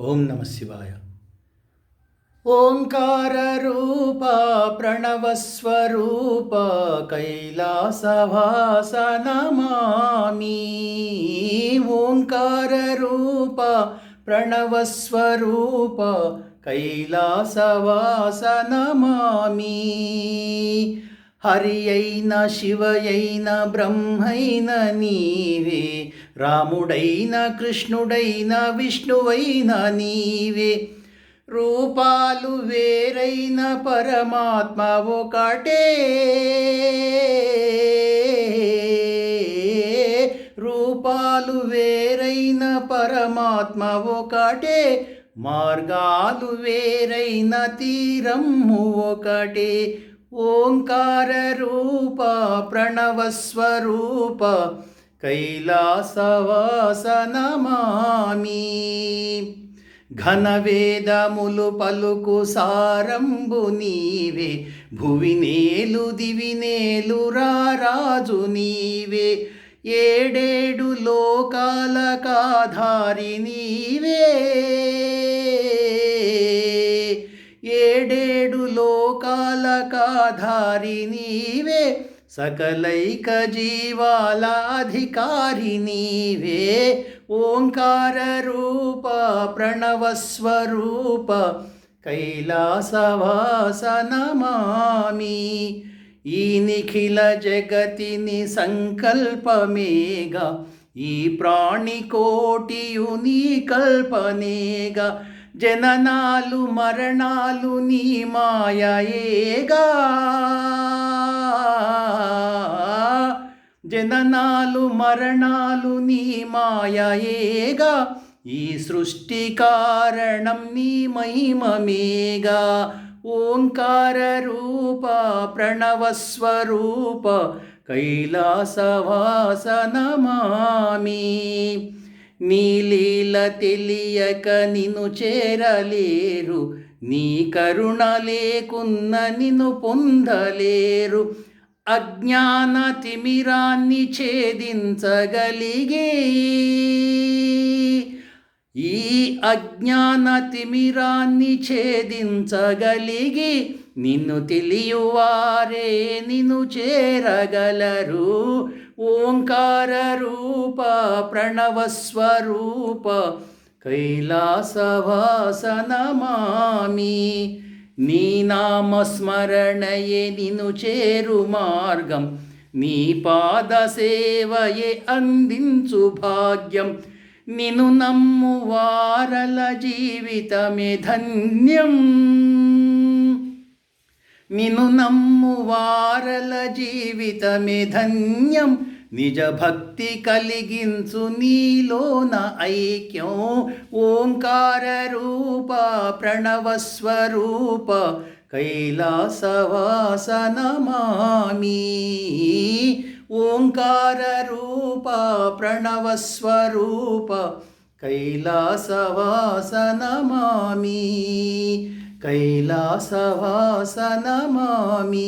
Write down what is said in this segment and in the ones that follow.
ఓం నమ శివాయ ఓంకార రూప ప్రణవస్వరూప కైలాసవాస నమామి ఓంకార రూప ప్రణవస్వరూప కైలాసవాస నమామి హరి అయిన శివయైన బ్రహ్మైన నీవే. రాముడైన కృష్ణుడైన విష్ణువైన నీవే. రూపాలు వేరైన పరమాత్మ ఒకటే. రూపాలు వేరైన పరమాత్మ ఒకటే. మార్గాలు వేరైన తీరము ఒకటే. ఓంకార రూప ప్రణవస్వరూప కైలాసవాస నమామి ఘనవేదములు పలుకు సారంబు నీవే భువినేలు దివినేలు రారాజు నీవే ఏడేడు లోకాల కాధారి నీవే. కాధారి నీవే సకలైక జీవాల అధికారి నీవే ఓంకార రూప ప్రణవస్వరూప కైలాసవాస నమామి ఈ నిఖిల జగతిని సంకల్పమేగా ఈ ప్రాణికోటియు నీ కల్పనేగా జననాలు మరణాలు నీ మాయయేగా. జననాలు మరణాలు నీ మాయయేగా. ఈ సృష్టి కారణం నీ మహిమమేగా. ఓంకార రూప ప్రణవస్వరూప కైలాసవాస నీలీల తెలియక నిన్ను చేరలేరు నీ కరుణ లేకున్న నిన్ను పొందలేరు. అజ్ఞాన తిమిరాన్ని ఛేదించగలిగే ఈ అజ్ఞాన తిమిరాన్ని ఛేదించగలిగి నిన్ను తెలియవారే నిన్ను చేరగలరు. ఓంకార రూప ప్రణవస్వరూప కైలాసవాసనమామి. నీ నామస్మరణయే నిన్ను చేరు మార్గం. నీ పాద సేవయే అందించు భాగ్యం. నిను నమ్ము వారల జీవితమే ధన్యం. నిను నమ్ము వారల జీవితమే ధన్యం. నిజ భక్తి కలిగించు నీలోన ఐక్యం. ఓంకార రూప ప్రణవస్వరూప కైలాసవాస ओङ्काररूप प्रणवस्वरूप कैलासवास नमामि कैलासवास नमामि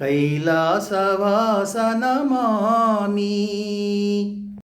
कैलासवास नमामि